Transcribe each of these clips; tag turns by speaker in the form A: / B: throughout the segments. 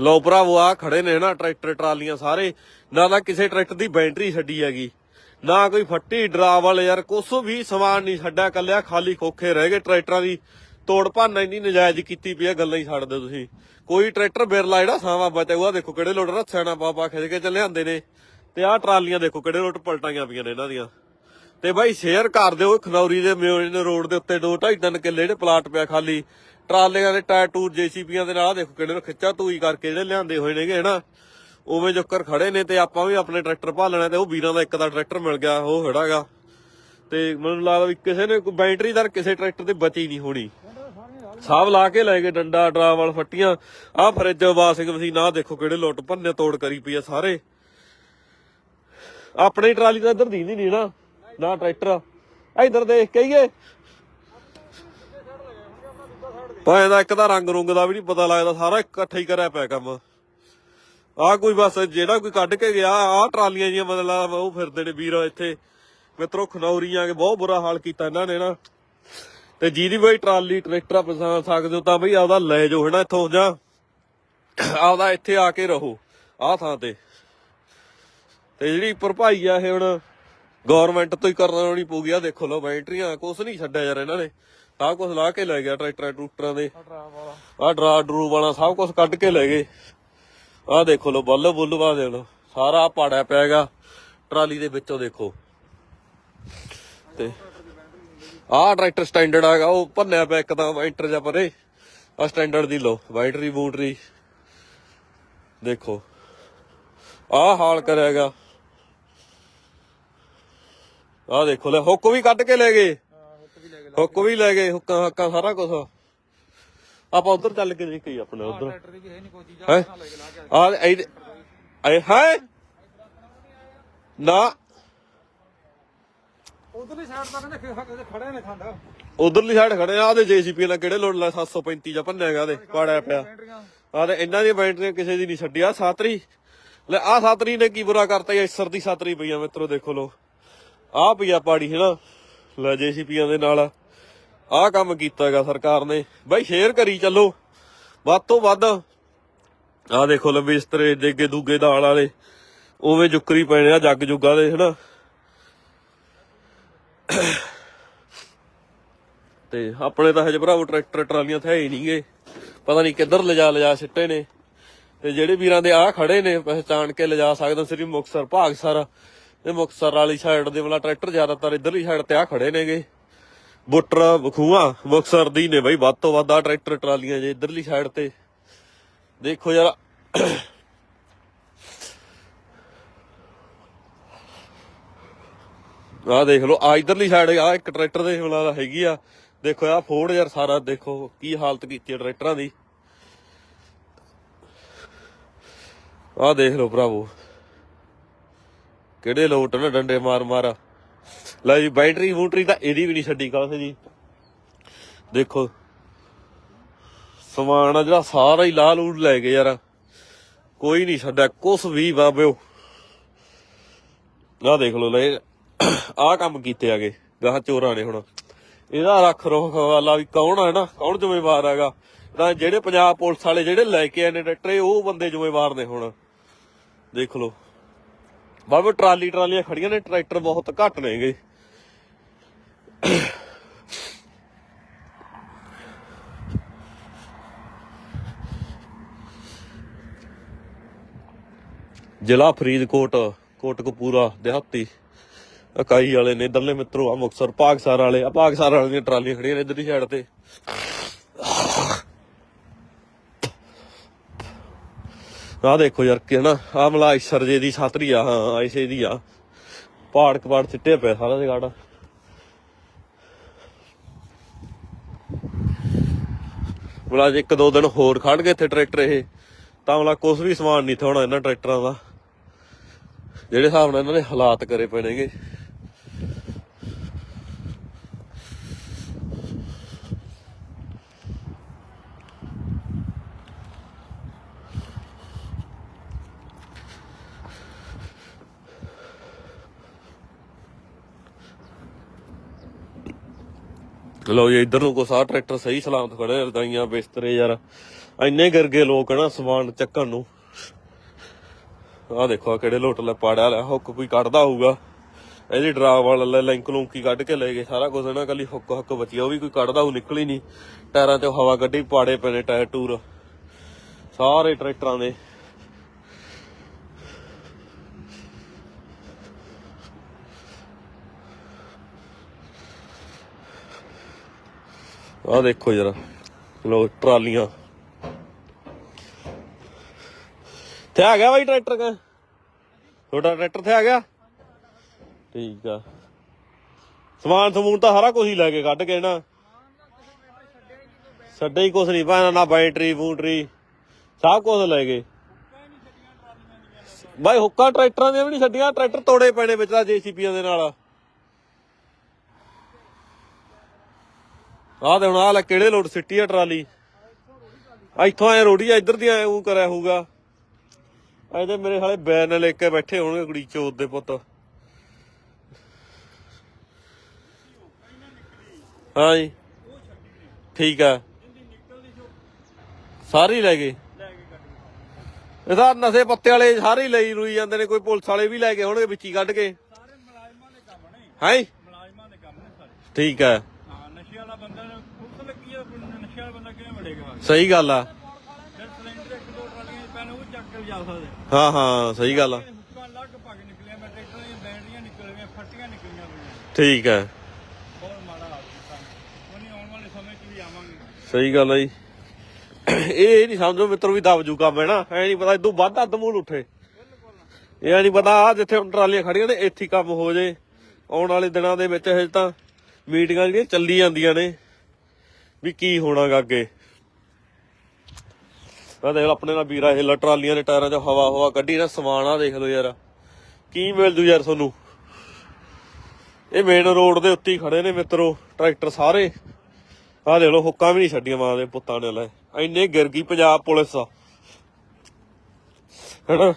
A: ਲੋ ਭਰਾਵੋ ਆ ਖੜੇ ਨੇ ਨਾ ਟਰੈਕਟਰ, ਟਰਾਲੀਆਂ ਸਾਰੇ। ਨਾ ਤਾਂ ਕਿਸੇ ਟਰੈਕਟਰ ਦੀ ਬੈਟਰੀ ਛੱਡੀ ਹੈਗੀ। ਨਾ ਕੋਈ ਫੱਟੀ ਡਰਾਵਲ ਯਾਰ, ਕੁਛ ਵੀ ਸਮਾਨ ਨਹੀਂ ਛੱਡਿਆ ਕੱਲਿਆ ਖਾਲੀ ਖੋਖੇ ਰਹਿ ਗਏ ਟਰੈਕਟਰਾਂ ਦੀ। ਤੋੜ ਭੰਨ ਇੰਨੀ ਨਜਾਇਜ਼ ਕੀਤੀ ਪਈ ਆ, ਗੱਲਾਂ ਹੀ ਛੱਡ ਦਿਓ ਤੁਸੀਂ। ਕੋਈ ਟਰੈਕਟਰ ਬਿਰਲਾ ਜਿਹੜਾ ਸਾਵਾ ਬਚਿਆ ਹੋਇਆ ਦੇਖੋ ਕਿਹੜੇ ਲੋਟ ਰੱਥਿਆ ਨਾ ਪਾ ਪਾ ਖਿੱਚ ਕੇ ਚੱਲੇ ਆਂਦੇ ਨੇ। ਤੇ ਆਹ ਟਰਾਲੀਆਂ ਦੇਖੋ ਕਿਹੜੇ ਲੋਟ ਪਲਟਾਈਆਂ ਪਈਆਂ ਨੇ ਇਹਨਾਂ ਦੀਆਂ। ਤੇ ਬਾਈ, ਸ਼ੇਅਰ ਕਰ ਦਿਓ, ਖਨੌਰੀ ਦੇ ਮਿਓਨ ਰੋਡ ਦੇ ਉੱਤੇ 2 2.5 ਤਿੰਨ ਕਿੱਲੇ ਜਿਹੜੇ ਪਲਾਟ ਪਿਆ ਖਾਲੀ। ਟਰਾਲੀਆਂ ਦੇ ਟਾਇਰ ਟੂਰ ਜੀਸੀਪੀਆਂ ਦੇ ਨਾਲ ਆਹ ਦੇਖੋ ਕਿਹੜੇ ਨੂੰ ਖਿੱਚਾ, ਤੂਈ ਕਰਕੇ ਜਿਹੜੇ ਲਿਆਂਦੇ ਹੋਏ ਨੇਗੇ, ਹਨਾ? ਉਵੇਂ ਜੋਕਰ ਖੜੇ ਨੇ ਤੇ ਆਪਾਂ ਵੀ ਆਪਣੇ ਟਰੈਕਟਰ ਭਾਲਣਾ ਤੇ ਉਹ ਵੀਰਾਂ ਦਾ ਇੱਕ ਦਾ ਟਰੈਕਟਰ ਮਿਲ ਗਿਆ, ਉਹ ਖੜਾਗਾ ਤੇ ਮੈਨੂੰ ਲੱਗਦਾ ਵੀ ਕਿਸੇ ਨੇ ਕੋਈ ਬੈਟਰੀ ਕਿਸੇ ਟਰੈਕਟਰ ਤੇ ਬਚੀ ਨਹੀਂ ਹੋਣੀ। ਸਾਬ ਲਾ ਕੇ ਲੈ ਗਏ ਡੰਡਾ ਡਰਾਵਲ ਫੱਟੀਆਂ। ਆਹ ਫਰਿੱਜ ਵਾਸ਼ਿੰਗ ਮਸ਼ੀਨ, ਆਹ ਦੇਖੋ ਕਿਹੜੇ ਲੁੱਟ ਭੰਨੇ ਤੋੜ ਕਰੀ ਪਈ ਆ ਸਾਰੇ। ਆਪਣੀ ਟਰਾਲੀ ਤਾਂ ਇੱਧਰ ਦੀ ਨਹੀਂ ਨਾ ਨਾ ਟਰੈਕਟਰ। ਇੱਧਰ ਦੇਖ ਕਹੀਏ ਭਾਵੇਂ ਦਾ ਇੱਕ ਤਾਂ ਰੰਗ ਰੁੰਗ ਦਾ ਵੀ ਨਹੀਂ ਪਤਾ ਲੱਗਦਾ, ਸਾਰਾ ਇਕੱਠਾ ਹੀ ਕਰਿਆ ਪਿਆ ਕੰਮ। ਆਹ ਕੋਈ ਬਸ ਜਿਹੜਾ ਕੋਈ ਕੱਢ ਕੇ ਗਿਆ, ਆਹ ਟਰਾਲੀਆਂ ਜੀਆਂ ਮਤਲਬ ਉਹ ਫਿਰਦੇ ਨੇ ਵੀਰ ਇੱਥੇ। ਮਿੱਤਰੋ, ਖਨੌਰੀਆਂ ਕੇ ਬਹੁਤ ਬੁਰਾ ਹਾਲ ਕੀਤਾ ਇਹਨਾਂ ਨੇ ਨਾ। ਤੇ ਜਿਹਦੀ ਬਈ ਟਰਾਲੀ, ਟਰੈਕਟਰ ਪਸੰਦ ਸਕਦੇ ਹੋ ਤਾਂ ਬਈ ਆਪਦਾ ਲੈ ਜਾਓ ਹਨਾ ਇੱਥੋਂ ਜਾਂ ਆਪਦਾ ਇੱਥੇ ਆ ਕੇ ਰਹੋ, ਆਹ ਥਾਂ ਤੇ। ਤੇ ਜਿਹੜੀ ਭਰਪਾਈ ਆ ਇਹ ਹੁਣ ਗਵਰਨਮੈਂਟ ਤੋਂ ਹੀ ਕਰਨੀ ਪਊਗੀ ਆ ਦੇਖੋ ਲੋ ਬੈਟਰੀਆਂ ਕੁਛ ਨਹੀਂ ਛੱਡਿਆ ਯਾਰ ਇਹਨਾਂ ਨੇ। ਸਭ ਕੁਝ ਲਾ ਕੇ ਲੈ ਗਿਆ ਟਰੈਕਟਰਾਂ ਟਰੂਕਟਰਾਂ ਦੇ। ਆ ਡਰਾ ਡਰੂ ਵਾਲਾ ਸਭ ਕੁਝ ਕੱਢ ਕੇ ਲੈ ਗਏ। ਆਹ ਦੇਖੋ ਲੋ ਬੱਲ ਬੁੱਲ ਵਾ ਦੇ ਲੋ ਸਾਰਾ ਪਾੜਿਆ ਪਿਆਗਾ ਟਰਾਲੀ ਦੇ ਵਿੱਚੋਂ ਦੇਖੋ। ਤੇ ਆਹ ਟਰੈਕਟਰ ਸਟੈਂਡਰਡ ਆਗਾ ਉਹ ਭੰਨਿਆ ਪਿਆ ਇੱਕ ਤਾਂ ਐਂਟਰ ਜਾ ਪਰੇ। ਆ ਸਟੈਂਡਰਡ ਦੀ ਲੋ ਬੈਟਰੀ ਬੂਟਰੀ। ਦੇਖੋ। ਆਹ ਹਾਲ ਕਰਿਆਗਾ ਆਹ ਦੇਖੋ ਲੈ ਹੁੱਕ ਵੀ ਕੱਢ ਕੇ ਲੈ ਗਏ। ਹੁੱਕ ਵੀ ਲੈ ਗਏ ਹੁੱਕਾਂ ਹੱਕਾਂ ਸਾਰਾ ਕੁਝ ਆਪਾਂ ਉਧਰ ਚੱਲ ਕੇ ਦੇਖੀ ਆਪਣੇ ਉਧਰ।
B: ਟਰੈਕਟਰ ਦੀ ਵੀ ਹੈ ਨਹੀਂ ਕੋਈ ਚੀਜ਼
A: ਹੈ?
B: ਆ ਲੈ ਕੇ ਲਾ ਕੇ
A: ਆ ਇਹਦੇ ਆਏ ਹੈ? ਨਾ।
B: ਉਧਰਲੀ ਸਾਈਡ ਤਾਂ ਕਹਿੰਦੇ ਖੜੇ ਨੇ ਖੰਡ।
A: ਉਧਰਲੀ ਸਾਈਡ ਖੜੇ ਆ ਉਹਦੇ ਜੀਸੀਪੀ ਨਾਲ ਕਿਹੜੇ ਲੋਡ ਲੈ 735 ਜਾਂ ਭੰਨਿਆਗਾ ਉਹਦੇ ਪਾੜਿਆ ਪਿਆ। ਆ ਤੇ ਇਹਨਾਂ ਦੀਆਂ ਬੈਟਰੀਆਂ ਕਿਸੇ ਦੀ ਨਹੀਂ ਛੱਡੀ ਆ ਸਾਤਰੀ ਲੈ ਆ ਸਾਤਰੀ ਨੇ ਕੀ ਬੁਰਾ ਕਰਤਾ ਇਹ ਸਰ ਦੀ ਸਾਤਰੀ ਪਈ ਆ ਮਿੱਤਰੋ ਦੇਖੋ ਲੋ ਆ ਪਈ ਆ ਪਾੜੀ ਹੈਨਾ? ਲੈ ਜੀਸੀਪੀਆਂ ਦੇ ਨਾਲ। ਆਹ ਕੰਮ ਕੀਤਾ ਹੈਗਾ ਸਰਕਾਰ ਨੇ। ਬਾਈ ਸ਼ੇਅਰ ਕਰੀ ਚੱਲੋ। ਵੱਧ ਤੋਂ ਵੱਧ ਆ ਦੇਖੋ ਲੰਬੇ ਬਿਸਤਰੇ ਦੇਗੇ ਦੂਗੇ ਦਾਲ ਵਾਲੇ। ਉਵੇਂ ਜੁਕਰੀ ਪੈਣੇ ਆ ਜੱਗ ਜੁਗਾ ਦੇ, ਹਨਾ। ਤੇ ਆਪਣੇ ਤਾਂ ਹਜੇ ਭਰਾਵੋ ਟਰੈਕਟਰ, ਟਰਾਲੀਆਂ ਤਾਂ ਹੈ ਹੀ ਨਹੀਂਗੇ। ਪਤਾ ਨਹੀਂ ਕਿੱਧਰ ਲਿਜਾ ਲਿਜਾ ਸਿੱਟੇ ਨੇ। ਤੇ ਜਿਹੜੇ ਵੀਰਾਂ ਦੇ ਆਹ ਖੜੇ ਨੇ, ਪਹਿਚਾਣ ਕੇ ਲਿਜਾ ਸਕਦੇ ਸ੍ਰੀ ਮੁਕਤਸਰ, ਭਾਗਸਰ। ਤੇ ਮੁਕਤਸਰ ਵਾਲੀ ਸਾਈਡ ਦੇ ਵਾਲਾ ਟਰੈਕਟਰ ਜ਼ਿਆਦਾਤਰ ਇਧਰਲੀ ਸਾਈਡ ਤੇ ਆ ਖੜੇ ਨੇਗੇ। ਬੁੱਟਰ ਬਖੂਆ ਮੁਕਤਸਰ ਦੀ ਨੇ ਬਈ, ਵੱਧ ਤੋਂ ਵੱਧ ਆ ਟਰੈਕਟਰ, ਟਰਾਲੀਆਂ ਜੇ ਇਧਰਲੀ ਸਾਈਡ ਤੇ। ਦੇਖੋ ਯਾਰ। ਆ ਦੇਖ ਲਓ ਆ ਇਧਰਲੀ ਸਾਈਡ ਆ ਇੱਕ ਟਰੈਕਟਰ ਦੇ ਵਾਲਾ ਹੈਗੀ ਆ। ਦੇਖੋ ਆ ਫੋੜ ਯਾਰ ਸਾਰਾ, ਦੇਖੋ ਕੀ ਹਾਲਤ ਕੀਤੀ ਆ ਟਰੈਕਟਰਾਂ ਦੀ। ਆ ਦੇਖ ਲਓ ਭਰਾਵੋ। ਕਿਹੜੇ ਲੋਟ ਨੇ ਡੰਡੇ ਮਾਰ ਮਾਰ ਲੈ ਜੀ, ਬੈਟਰੀ ਬੂਟਰੀ ਤਾਂ ਇਹਦੀ ਵੀ ਨਹੀਂ ਛੱਡੀ ਕਾਸੇ ਜੀ ਦੇਖੋ, ਸਮਾਨ ਆ ਜਿਹੜਾ ਸਾਰਾ ਹੀ ਲਾਲ ਉੜ ਲੈ ਗਏ ਯਾਰ। ਕੋਈ ਨਹੀਂ ਛੱਡਿਆ, ਕੁਛ ਵੀ ਬਾਬਿਓ। ਆ ਦੇਖ ਲਓ ਲੈ, ਆਹ ਕੰਮ ਕੀਤੇ ਆਗੇ ਗਾਹ ਚੋਰਾਂ ਨੇ ਹੁਣ। ਇਹਦਾ ਰੱਖ ਰੋਖ ਵਾਲਾ ਵੀ ਕੌਣ ਹੈ ਨਾ ਕੌਣ ਜ਼ਿੰਮੇਵਾਰ ਹੈਗਾ? ਤਾਂ ਜਿਹੜੇ ਪੰਜਾਬ ਪੁਲਿਸ ਵਾਲੇ ਜਿਹੜੇ ਲੈ ਕੇ ਆਏ ਨੇ ਟਰੈਕਟਰ ਉਹ ਬੰਦੇ ਜ਼ਿੰਮੇਵਾਰ ਨੇ ਹੁਣ। ਦੇਖ ਲਓ। ਬਾਬੇ, ਟਰਾਲੀ ਟਰਾਲੀਆਂ ਖੜੀਆਂ ਨੇ, ਟਰੈਕਟਰ ਬਹੁਤ ਘੱਟ ਨੇਗੇ ਜ਼ਿਲ੍ਹਾ ਫਰੀਦਕੋਟ, ਕੋਟਕਪੂਰਾ, ਦਿਹਾਤੀ। ਇਕਾਈ ਵਾਲੇ ਨੇ, ਇਧਰਲੇ ਮਿੱਤਰੋ ਆ ਮੁਕਸਰ ਪਾਕਸਾਰ ਵਾਲੇ। ਆ ਪਾਕਸਾਰ ਵਾਲੇ ਦੀਆਂ ਟਰਾਲੀਆਂ ਖੜੀਆਂ ਨੇ ਇਧਰਲੀ ਸਾਈਡ ਤੇ। ਆ ਦੇਖੋ ਯਾਰ ਕਿ ਨਾ ਆ ਮਲਾ ਸਰਜੇ ਦੀ ਛਾਤਰੀ ਆ, ਹਾਂ ਐਸੇ ਦੀ ਆ। ਪਹਾੜ ਕਪਾੜ ਸਿੱਟੇ ਪਿਆ ਸਾਰਾ ਜਗਾੜਾ। ਮਲਾ ਜੇ ਇੱਕ ਦੋ ਦਿਨ ਹੋਰ ਖੜ ਗਏ ਇੱਥੇ ਟਰੈਕਟਰ ਇਹ। ਤਾਂ ਮਲਾ ਕੁਝ ਵੀ ਸਮਾਨ ਨਹੀਂ ਥੋਣਾ ਇਹਨਾਂ ਟਰੈਕਟਰਾਂ ਦਾ। ਜਿਹੜੇ ਹਿਸਾਬ ਨਾਲ ਇਹਨਾਂ ਨੇ ਹਾਲਾਤ ਕਰੇ ਪਏ ਨੇਗੇ। ਲਓ ਜੀ ਇਧਰ ਨੂੰ ਕੋ ਸਾਰਾ ਟਰੈਕਟਰ ਸਹੀ ਸਲਾਮਤ ਖੜੇ ਆ, ਬਿਸਤਰੇ ਯਾਰ। ਇੰਨੇ ਗਰਗੇ ਲੋਕ ਨਾ ਸਮਾਨ ਚੱਕਣ ਨੂੰ। ਆਹ ਦੇਖੋ ਆਹ ਕਿਹੜੇ ਲੋਟ ਲੈ ਪਾੜਿਆ ਲਿਆ ਹੁੱਕ ਕੋਈ ਕੱਢਦਾ ਹੋਊਗਾ। ਇਹਦੀ ਡਰਾਵ ਵਾਲਾ ਲੈ ਲਿੰਕ ਲੁੰਕੀ ਕੱਢ ਕੇ ਲੈ ਗਏ ਸਾਰਾ ਕੁਝ ਇਹਨਾਂ ਕੱਲੀ ਹੁੱਕ ਹੁੱਕ ਬਚੀ ਉਹ ਵੀ ਕੋਈ ਕੱਢਦਾ ਉਹ ਨਿਕਲੀ ਨਹੀਂ ਟਾਇਰਾਂ ਤੇ ਹਵਾ ਕੱਢੀ ਪਾੜੇ ਪਏ ਨੇ ਟਾਇਰ ਟੂਰ। ਸਾਰੇ ਟਰੈਕਟਰਾਂ ਦੇ। ਆਹ ਦੇਖੋ ਜਰਾ ਲੋ ਟਰਾਲੀਆਂ ਤੇ ਆ ਗਿਆ ਬਾਈ ਟਰੈਕਟਰ ਕਾ? ਤੁਹਾਡਾ ਟਰੈਕਟਰ ਤੇ ਆ ਗਿਆ? ਠੀਕ ਆ। ਸਮਾਨ ਸਮੂਨ ਤਾਂ ਸਾਰਾ ਕੁਝ ਹੀ ਲੈ ਕੇ ਕੱਢ ਕੇ ਨਾ। ਛੱਡੇ ਹੀ ਕੁਝ ਨਹੀਂ ਪਾਣਾ ਨਾ ਬੈਟਰੀ, ਬੂਟਰੀ, ਸਭ ਕੁਝ ਲੈ ਗਏ। ਬਾਈ ਹੁੱਕਾ ਟਰੈਕਟਰਾਂ ਦੀਆਂ ਵੀ ਨਹੀਂ ਛੱਡੀਆਂ, ਟਰੈਕਟਰ ਤੋੜੇ ਪੈਣੇ ਵਿੱਚ ਦਾ ਜੀਸੀਪੀਆਂ ਦੇ ਨਾਲ। ਆਹ ਤੇ ਹੁਣ ਆਹ ਲੈ ਕਿਹੜੇ ਲੋਡ ਸਿੱਟੀ ਆ ਟਰਾਲੀ? ਆ ਇੱਥੋਂ ਐ ਰੋੜੀ ਆ ਇੱਧਰ ਦੀ ਐ ਉਹ ਕਰਿਆ ਹੋਊਗਾ। ਇਹਦੇ ਮੇਰੇ ਹਾਲੇ ਬੈਨ ਲੈ ਕੇ ਬੈਠੇ ਹੋਣਗੇ ਕੁੜੀ ਚੋਦ ਦੇ ਪੁੱਤ। ਹਾਂ ਜੀ। ਠੀਕ ਆ। ਸਾਰੇ ਲੈ ਗਏ? ਇਹ ਤਾਂ ਨਸ਼ੇ ਪੱਤੇ ਵਾਲੇ ਸਾਰੇ ਲਈ ਰੁਈ ਜਾਂਦੇ ਨੇ ਕੋਈ ਪੁਲਿਸ ਵਾਲੇ ਵੀ ਲੈ ਕੇ ਹੋਣਗੇ ਵਿੱਚ ਕੱਢ ਕੇ।
B: ਸਾਰੇ ਮੁਲਾਜ਼ਮਾਂ ਦੇ ਕੰਮ ਨੇ।
A: ਹੈ
B: ਮੁਲਾਜ਼ਮਾਂ ਦੇ ਕੰਮ ਨੇ ਸਾਰੇ।
A: ਠੀਕ ਹਾਂ
B: ਨਸ਼ੇ ਵਾਲਾ ਬੰਦਾ ਪੁਲਿਸ ਲੱਗੀ ਆ ਨਸ਼ੇ ਵਾਲਾ ਬੰਦਾ ਕਿਵੇਂ ਵੜੇਗਾ?
A: ਸਹੀ ਗੱਲ ਆ।
B: ਫਿਰ ਸਿਲੰਡਰ ਇੱਕ ਦੋ ਟਰਾਲੀਆਂ ਚ ਪੈਣ ਉਹ ਚੱਕ ਕੇ ਲਿਜਾ ਸਕਦੇ।
A: ਹਾਂ ਹਾਂ ਸਹੀ ਗੱਲ ਆ।
B: ਹੁੱਕਾਂ ਲੱਗ ਪੱਗ ਨਿਕਲੀਆਂ ਮੈਂ ਟਰੈਕਟਰਾਂ ਦੀਆਂ ਬੈਟਰੀਆਂ ਨਿਕਲੀਆਂ ਫੱਟੀਆਂ ਨਿਕਲੀਆਂ ਪਈਆਂ
A: ਠੀਕ ਹੈ
B: ਬਹੁਤ ਮਾੜਾ ਹਾਲ ਕੀਤਾ ਉਹਨੇ ਆਉਣ ਵਾਲੇ ਸਮੇਂ 'ਚ ਵੀ ਆਵਾਂਗੇ।
A: ਸਹੀ ਗੱਲ ਆ ਜੀ। ਇਹ ਨਹੀਂ ਸਮਝੋ ਮਿੱਤਰ ਵੀ ਦਬ ਜੂ ਕੰਮ ਹੈ ਨਾ ਐ ਨਹੀਂ ਪਤਾ ਇਦੋਂ ਵੱਧ ਅੱਧ ਮੂਲ ਉੱਠੇ। ਇਹ ਨਹੀਂ ਪਤਾ ਆ ਜਿੱਥੇ ਹੁਣ ਟਰਾਲੀਆਂ ਖੜੀਆਂ ਨੇ ਇੱਥੇ ਹੀ ਕੰਮ ਹੋ ਜੇ। ਆਉਣ ਵਾਲੇ ਦਿਨਾਂ ਦੇ ਵਿੱਚ ਹਜੇ ਤਾਂ ਮੀਟਿੰਗਾਂ ਜਿਹੜੀਆਂ ਚੱਲੀ ਜਾਂਦੀਆਂ ਨੇ, ਵੀ ਕੀ ਹੋਣਾਗਾ ਅੱਗੇ। ਆ ਦੇਖ ਆਪਣੇ ਨਾਲ ਵੀਰਾ ਇਹ ਟਰਾਲੀਆਂ ਦੇ ਟਾਇਰਾਂ 'ਚ ਹਵਾ ਹਵਾ ਕੱਢੀ ਨਾ, ਸਮਾਨ ਆ ਦੇਖ ਲਓ ਯਾਰ। ਕੀ ਮਿਲ ਜੂ ਯਾਰ ਤੁਹਾਨੂੰ? ਇਹ ਮੇਨ ਰੋਡ ਦੇ ਉੱਤੇ ਹੀ ਖੜੇ ਨੇ ਮਿੱਤਰੋ, ਟਰੈਕਟਰ ਸਾਰੇ। ਆਹ ਦੇਖ ਲਓ, ਹੁੱਕਾਂ ਵੀ ਨਹੀਂ ਛੱਡੀਆਂ ਮਾਂ ਦੇ ਪੁੱਤਾਂ ਨੇ ਲੈ। ਇੰਨੇ ਗਿਰ ਗਈ ਪੰਜਾਬ ਪੁਲਿਸ ਹੈਨਾ?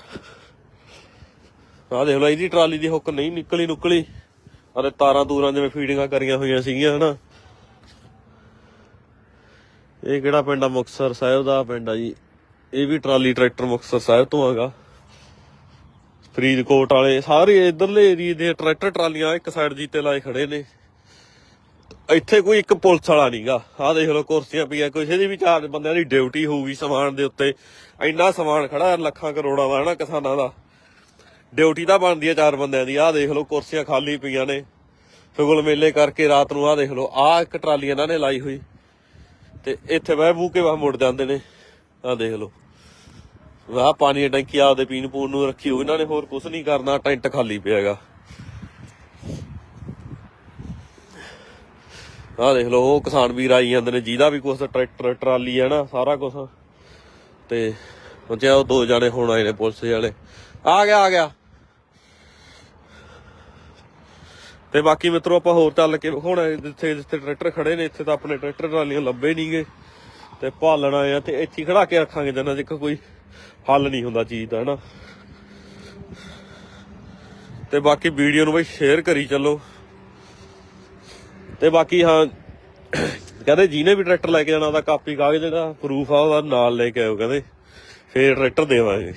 A: ਆਹ ਦੇਖ ਲਓ, ਇਹਦੀ ਟਰਾਲੀ ਦੀ ਹੁੱਕ ਨਹੀਂ ਨਿਕਲੀ ਨੁਕਲੀ ਆਰੇ ਤਾਰਾਂ ਤੂਰਾਂ ਜਿਵੇਂ ਫੀਡਿੰਗਾਂ ਕਰੀਆਂ ਹੋਈਆਂ ਸੀਗੀਆਂ, ਹਨਾ। ਇਹ ਕਿਹੜਾ ਪਿੰਡ ਆ? ਮੁਕਤਸਰ ਸਾਹਿਬ ਦਾ ਪਿੰਡ ਆ ਜੀ। ਇਹ ਵੀ ਟਰਾਲੀ ਟਰੈਕਟਰ ਮੁਕਤਸਰ ਸਾਹਿਬ ਤੋਂ ਆਗਾ ਫਰੀਦਕੋਟ ਵਾਲੇ, ਸਾਰੇ ਇਧਰਲੇ ਏਰੀਏ ਦੇ ਟਰੈਕਟਰ ਟਰਾਲੀਆਂ ਇੱਕ ਸਾਈਡ ਜੀਤੇ ਲਾਏ ਖੜੇ ਨੇ। ਇੱਥੇ ਕੋਈ ਇੱਕ ਪੁਲਿਸ ਵਾਲਾ ਨਹੀਂਗਾ ਆਹ ਦੇਖ ਲਓ ਕੁਰਸੀਆਂ ਪਈਆਂ, ਕਿਸੇ ਦੀ ਵੀ ਚਾਰ ਬੰਦਿਆਂ ਦੀ ਡਿਊਟੀ ਹੋਊਗੀ ਸਮਾਨ ਦੇ ਉੱਤੇ। ਇੰਨਾ ਸਮਾਨ ਖੜਾ ਲੱਖਾਂ ਕਰੋੜਾਂ ਦਾ, ਹਨਾ, ਕਿਸਾਨਾਂ ਦਾ। ਡਿਊਟੀ ਤਾਂ ਬਣਦੀ ਆ ਚਾਰ ਬੰਦਿਆਂ ਦੀ, ਆਹ ਦੇਖ ਲਓ ਕੁਰਸੀਆਂ ਖਾਲੀ ਪਈਆਂ ਨੇ। ਸੁਗਲ ਮੇਲੇ ਕਰਕੇ ਰਾਤ ਨੂੰ ਆਹ ਦੇਖ ਲਓ, ਆਹ ਇੱਕ ਟਰਾਲੀ ਇਹਨਾਂ ਨੇ ਲਾਈ ਹੋਈ। ਤੇ ਇੱਥੇ ਬਹਿ ਬੂ ਕੇ ਵਾ ਮੁੜ ਜਾਂਦੇ ਨੇ, ਆਹ ਦੇਖ ਲਓ। ਵਾਹ ਪਾਣੀ ਦੀ ਟੈਂਕੀ ਆਪਦੇ ਪੀਣ ਪੂਣ ਨੂੰ ਰੱਖੀ ਹੋਈ, ਇਹਨਾਂ ਨੇ ਹੋਰ ਕੁਝ ਨਹੀਂ ਕਰਨਾ ਟੈਂਟ ਖਾਲੀ ਪਿਆ ਹੈਗਾ। ਆਹ ਦੇਖ ਲਓ, ਉਹ ਕਿਸਾਨ ਵੀਰ ਆਈ ਜਾਂਦੇ ਨੇ, ਜਿਹਦਾ ਵੀ ਕੁਛ ਟਰੈਕਟਰ, ਟਰਾਲੀ ਹੈ ਨਾ, ਸਾਰਾ ਕੁਝ ਤੇ ਉੱਥੇ ਉਹ ਦੋ ਜਾਣੇ ਹੁਣ ਆਏ ਨੇ ਪੁਲਿਸ ਵਾਲੇ। ਆ ਗਿਆ ਆ ਗਿਆ। ਤੇ ਬਾਕੀ ਮਿੱਤਰੋ ਆਪਾਂ ਹੋਰ ਚੱਲ ਕੇ ਹੁਣ ਜਿੱਥੇ ਜਿੱਥੇ ਟਰੈਕਟਰ ਖੜੇ ਨੇ, ਇੱਥੇ ਤਾਂ ਆਪਣੇ ਟਰੈਕਟਰ ਟਰਾਲੀਆਂ ਲੱਭੇ ਨਹੀਂਗੇ। ਤੇ ਭਾਲਣਾ ਆ ਤੇ ਇੱਥੇ ਖੜਾ ਕੇ ਰੱਖਾਂਗੇ ਜਨਾਂ ਜਿੱਕ ਕੋਈ ਹੱਲ ਨਹੀਂ ਹੁੰਦਾ ਚੀਜ਼ ਦਾ, ਹਨਾ। ਤੇ ਬਾਕੀ ਵੀਡੀਓ ਨੂੰ ਬਈ ਸ਼ੇਅਰ ਕਰੀ ਚੱਲੋ। ਤੇ ਬਾਕੀ ਹਾਂ, ਕਹਿੰਦੇ ਜਿਹਨੇ ਵੀ ਟਰੈਕਟਰ ਲੈ ਕੇ ਜਾਣਾ ਉਹਦਾ ਕਾਪੀ ਕਾਗਜ਼ ਜਿਹੜਾ ਪ੍ਰੂਫ ਆ, ਉਹਦਾ ਨਾਲ ਲੈ ਕੇ ਆਇਓ ਕਹਿੰਦੇ। ਫੇਰ ਟਰੈਕਟਰ ਦੇਵਾਂਗੇ।